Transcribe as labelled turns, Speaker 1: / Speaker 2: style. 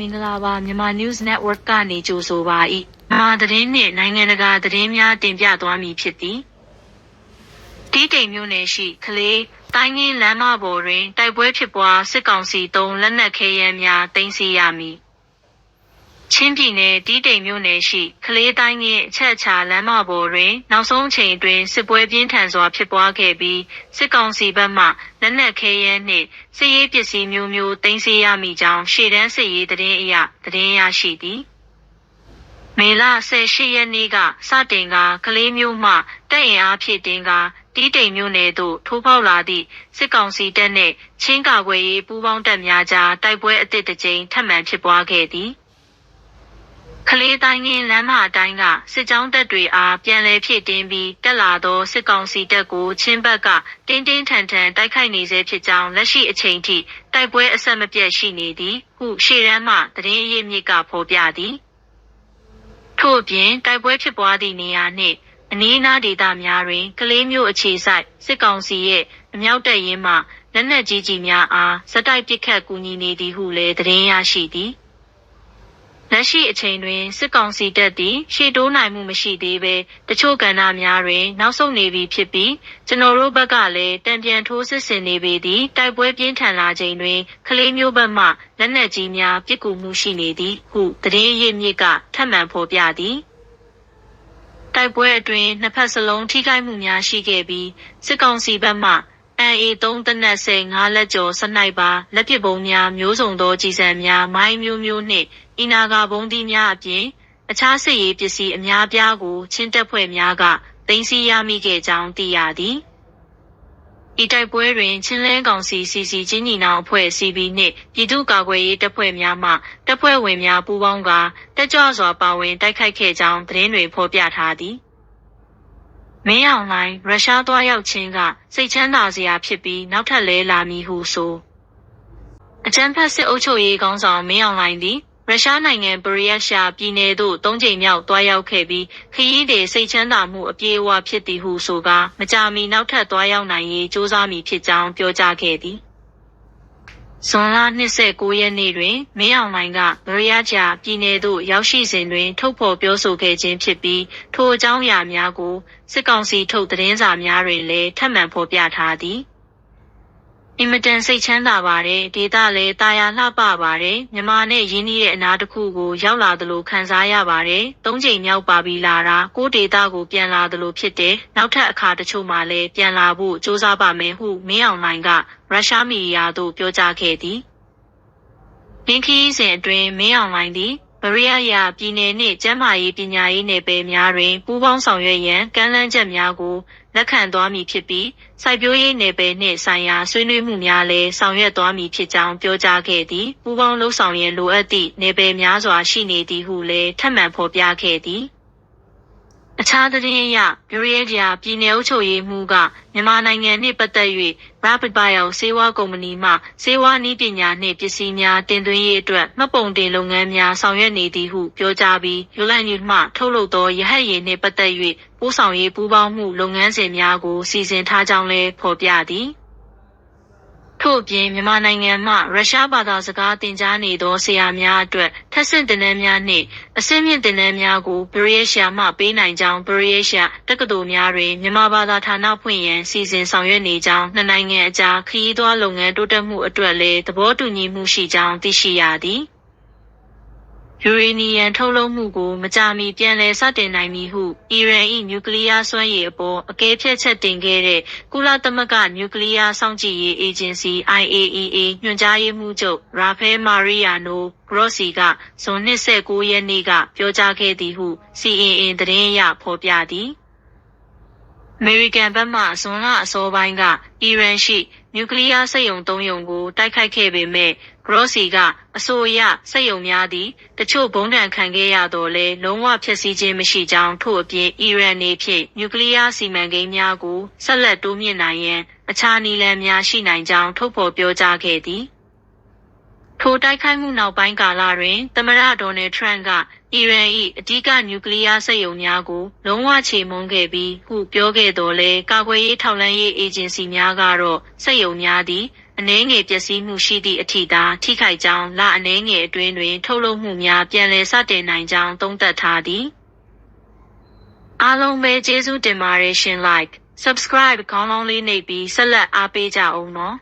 Speaker 1: လုံးပဲမင်္ဂလာပါမြန်မာ News Network ကနေကြိုဆိုပါ၏မြန်မာသတင်းနှင့်နိုင်ငံတကာသတင်းများတင်ပြသွားမည်ဖြစ်သည်တီးတိမ်မြို့နယ်ရှိကလေးတိုင်းရင်းလမ်းမပေါ်တွင်တိုက်ပွဲဖြစ်ပွားစစ်ကောင်စီတုံးလက်နက်ခဲယမ်းများတင်စီရမည် ချင်းပြည်နယ်တီးတိမ်မြို့နယ်ရှိကလေးတိုင်းရဲ့အချက်အချာလမ်းမပေါ်တွင် နောက်ဆုံးအချိန်အတွင်းစစ်ပွဲပြင်းထန်စွာဖြစ်ပွားခဲ့ပြီးစစ်ကောင်စီဘက်မှလက်နက်ခဲယမ်းနှင့်စစ်ရေးပစ္စည်းမျိုးမျိုးတင်စီရမိကြောင်းရှေ့တန်းစစ်ရေးသတင်းအရသတင်းရရှိသည်မေလ18ရက်နေ့ကစတင်ကကလေးမျိုးမှတက်ရင်အားဖြည့်တင်းကတီးတိမ်မျိုးနယ်သို့ထိုးပေါက်လာသည့်စစ်ကောင်စီတပ်နှင့်ချင်းကာကွယ်ရေးပူးပေါင်းတပ်များကြားတိုက်ပွဲအသစ်တစ်ကြိမ်ထပ်မံဖြစ်ပွားခဲ့သည် ကလေးတိုင်းရင်းလမ်းမအတိုင်းကစစ်ကြောင်းတပ်တွေအားပြန်လည်ဖြည့်တင်းပြီးတက်လာသောစစ်ကောင်စီတပ်ကိုချင်းဘက်ကတင်းတင်းထန်ထန်တိုက်ခိုက်နေဆဲဖြစ်ကြောင်းလက်ရှိအချိန်ထိတိုက်ပွဲအဆက်မပြတ်ရှိနေသည်ဟုရှေ့တန်းမှသတင်းအရင်းမြစ်ကဖော်ပြသည်ထို့အပြင်တိုက်ပွဲဖြစ်ပွားသည့်နေရာနှင့်အနီးအနားဒေသများတွင်ကလေးမျိုးအခြေဆိုင်စစ်ကောင်စီရဲ့အမြောက်တပ်ရင်းမှလက်နက်ကြီးကြီးများအားစက်တိုက်ပစ်ခတ်ကူညီနေသည်ဟုလည်းသတင်းရရှိသည် လက်ရှိအချိန်တွင်စစ်ကောင်စီတပ်သည် ရှေ့တိုးနိုင်မှုမရှိသေးဘဲတချို့ကဏ္ဍများတွင် နောက်ဆုတ်နေပြီဖြစ်ပြီးကျွန်တော်တို့ဘက်ကလည်းတံပြန်ထိုးစစ်ဆင်နေပေသည့်တိုက်ပွဲပြင်းထန်လာချိန်တွင်ကလေးမျိုးဘက်မှလက်နက်ကြီးများပစ်ကူမှုရှိနေသည်ဟုသတင်းရင်းမြစ်ကထပ်မံဖော်ပြသည်တိုက်ပွဲအတွင်းနှစ်ဖက်စလုံးထိခိုက်မှုများရှိခဲ့ပြီးစစ်ကောင်စီဘက်မှ NA3 တနက်စိန်5လက်ကျော်စနိုက်ပါလက်ပစ်ဗုံးများမျိုးစုံသောကြီးစံများမိုင်းမျိုးမျိုးနှင့် အီနာဂါဘုံသီးများအပြင် အခြားစစ်ရေးပစ္စည်းအများပြားကို ချင်းတပ်ဖွဲ့များကတင်စီရမိခဲ့ကြောင်းသိရသည်ဤတိုက်ပွဲတွင် ချင်းလဲကောင်စီစီစီချင်းညီနောင်အဖွဲ့ CB နှင့်ပြည်သူ့ကာကွယ်ရေးတပ်ဖွဲ့များမှတပ်ဖွဲ့ဝင်များပူးပေါင်းကာတက်ကြွစွာပါဝင်တိုက်ခိုက်ခဲ့ကြောင်းသတင်းတွေဖော်ပြထားသည်မင်းအောင်လှိုင်ရုရှားသွားရောက်ခြင်းကစိတ်ချမ်းသာစရာဖြစ်ပြီးနောက်ထပ်လဲလာမည်ဟုဆိုအကြမ်းဖက်စစ်အုပ်ချုပ်ရေးကောင်းဆောင်မင်းအောင်လှိုင်သည် ရုရှားနိုင်ငံဘရီယက်ရှာပြည်နယ်သို့၃ကြိမ်မြောက်သွားရောက်ခဲ့ပြီးခရီးသည်စိတ်ချမ်းသာမှုအပြည့်အဝဖြစ်သည်ဟုဆိုကာမကြာမီနောက်ထပ်သွားရောက်နိုင်ရေးစ조사မည်ဖြစ်ကြောင်းပြောကြားခဲ့သည်ဇွန်လ29ရက်နေ့တွင်မင်းအောင်လှိုင်ကဗရီယာဂျာပြည်နယ်သို့ရောက်ရှိစဉ်တွင် ထုတ်ဖော်ပြောဆိုခဲ့ခြင်းဖြစ်ပြီးထိုအကြောင်းအရာများကိုစစ်ကောင်စီထုတ်သတင်းစာများတွင်လည်းထပ်မံဖော်ပြထားသည် အင်မတန်စိတ်ချမ်းသာပါတယ်ဒေတာလည်းတာယာလှပပါတယ်မြန်မာနဲ့ရင်းနှီးတဲ့အနားတစ်ခုကိုရောက်လာသလိုခံစားရပါတယ်သုံးချိန်မြောက်ပါပြီလာတာကိုဒေတာကိုပြန်လာသလိုဖြစ်တယ်နောက်ထပ်အခါတချို့မှလည်းပြန်လာဖို့စ조사ပါမယ်ဟုမင်းအောင်လှိုင်ကရုရှားမီဒီယာသို့ပြောကြားခဲ့သည်။ရင်းခီးစဉ်အတွင်းမင်းအောင်လှိုင်သည် ဗရီယာယာပြည်နယ်နှင့်ကျန်းမာရေးပညာရေးနယ်ပယ်များတွင် ပူးပေါင်းဆောင်ရွက်ရန်ကမ်းလှမ်းချက်များကိုလက်ခံသွားမည်ဖြစ်ပြီးစိုက်ပျိုးရေးနယ်ပယ်နှင့်ဆိုင်ရာဆွေးနွေးမှုများလည်းဆောင်ရွက်သွားမည်ဖြစ်ကြောင်းပြောကြားခဲ့သည်ပူးပေါင်းလှုပ်ဆောင်ရန်လိုအပ်သည့်နယ်ပယ်များစွာရှိနေသည်ဟုလည်းထပ်မံဖော်ပြခဲ့သည်။ အခြားသတင်းအရဗျူရဲဂျာပြည်내အုပ်ချုပ်ရေးမှူးကမြန်မာနိုင်ငံနှင့်ပတ်သက်၍ Rapid Bio ဆေးဝါးကုမ္ပဏီမှဆေးဝါးနည်းပညာနှင့်ပစ္စည်းများတင်သွင်းရေးအတွက်မှတ်ပုံတင်လုပ်ငန်းများဆောင်ရွက်နေသည်ဟုပြောကြားပြီးယူလိုက်ညူမှထုတ်လုပ်သောရဟတ်ယာဉ်နှင့်ပတ်သက်၍ပို့ဆောင်ရေးပူးပေါင်းမှုလုပ်ငန်းစဉ်များကိုစီစဉ်ထားကြောင်းလည်းဖော်ပြသည် ထို့အပြင်မြန်မာနိုင်ငံမှရုရှားဘာသာစကားသင်ကြားနေသောဆရာများအတွက်ထပ်ဆင့်သင်တန်းများနှင့်အဆင့်မြင့်သင်တန်းများကိုဘရီယေရှာမှပေးနိုင်ကြောင်းဘရီယေရှာတက္ကသိုလ်များတွင်မြန်မာဘာသာဌာနဖွင့်ရန်စီစဉ်ဆောင်ရွက်နေကြောင်းနှစ်နိုင်ငံအကြားခရီးသွားလုပ်ငန်းတိုးတက်မှုအတွက်လည်းသဘောတူညီမှုရှိကြောင်းသိရှိရသည်။ ယူရေနီယံထုတ်လုပ်မှုကိုမကြာမီပြန်လည်စတင်နိုင်မည်ဟုအီရန်၏နျူကလ িয়ার စွမ်းရည်အပေါ်အကဲဖြတ်ချက်တင်ခဲ့တဲ့ကုလသမဂ္ဂနျူကလ িয়ার စောင့်ကြည့်ရေးအေဂျင်စီ IAEA ညွှန်ကြားရေးမှူးချုပ်ရာဖဲမာရီယာနိုဂရော့စီကဇွန်29ရက်နေ့ကပြောကြားခဲ့သည်ဟု CNN သတင်းအရဖော်ပြသည် အမေရိကန်ဘက်မှဇွန်လအစောပိုင်းကအီရန်ရှိနျူကလ িয়ার စက်ရုံသုံးရုံကိုတိုက်ခိုက်ခဲ့ပေမဲ့ဂရော့စီကအဆိုအရစက်ရုံများသည်တချို့ဘုံဒဏ်ခံခဲ့ရတော့လဲလုံးဝဖျက်ဆီးခြင်းမရှိကြောင်းထို့အပြင်အီရန်နေဖြင့်နျူကလ িয়ার စီမံကိန်းများကိုဆက်လက်တိုးမြင့်နိုင်ရန်အခြားနည်းလမ်းများရှိနိုင်ကြောင်းထုတ်ဖော်ပြောကြားခဲ့သည် ထိုတိုက်ခိုက်မှုနောက်ပိုင်းကာလတွင် သမ္မတဒေါ်နယ်ထရန့်က အီရန်၏အဓိကနျူကလ িয়ার စက်ရုံများကို လုံးဝချေမှုန်းခဲ့ပြီးဟု ပြောခဲ့တော်လဲကာကွယ်ရေးထောက်လှမ်းရေးအေဂျင်စီများကတော့ စက်ရုံများသည် အနှဲငယ်ပျက်စီးမှုရှိသည့်အထိသာ ထိခိုက်ကြောင်း လအနှဲငယ်အတွင်းတွင် ထုတ်လုပ်မှုများ ပြန်လည်စတင်နိုင်ကြောင်း သုံးသပ်ထားသည် အားလုံးပဲကျေးဇူးတင်ပါတယ်ရှင် like subscribe ခေါင်းလောင်းလေးနှိပ်ပြီး ဆက်လက်အားပေးကြအောင်နော်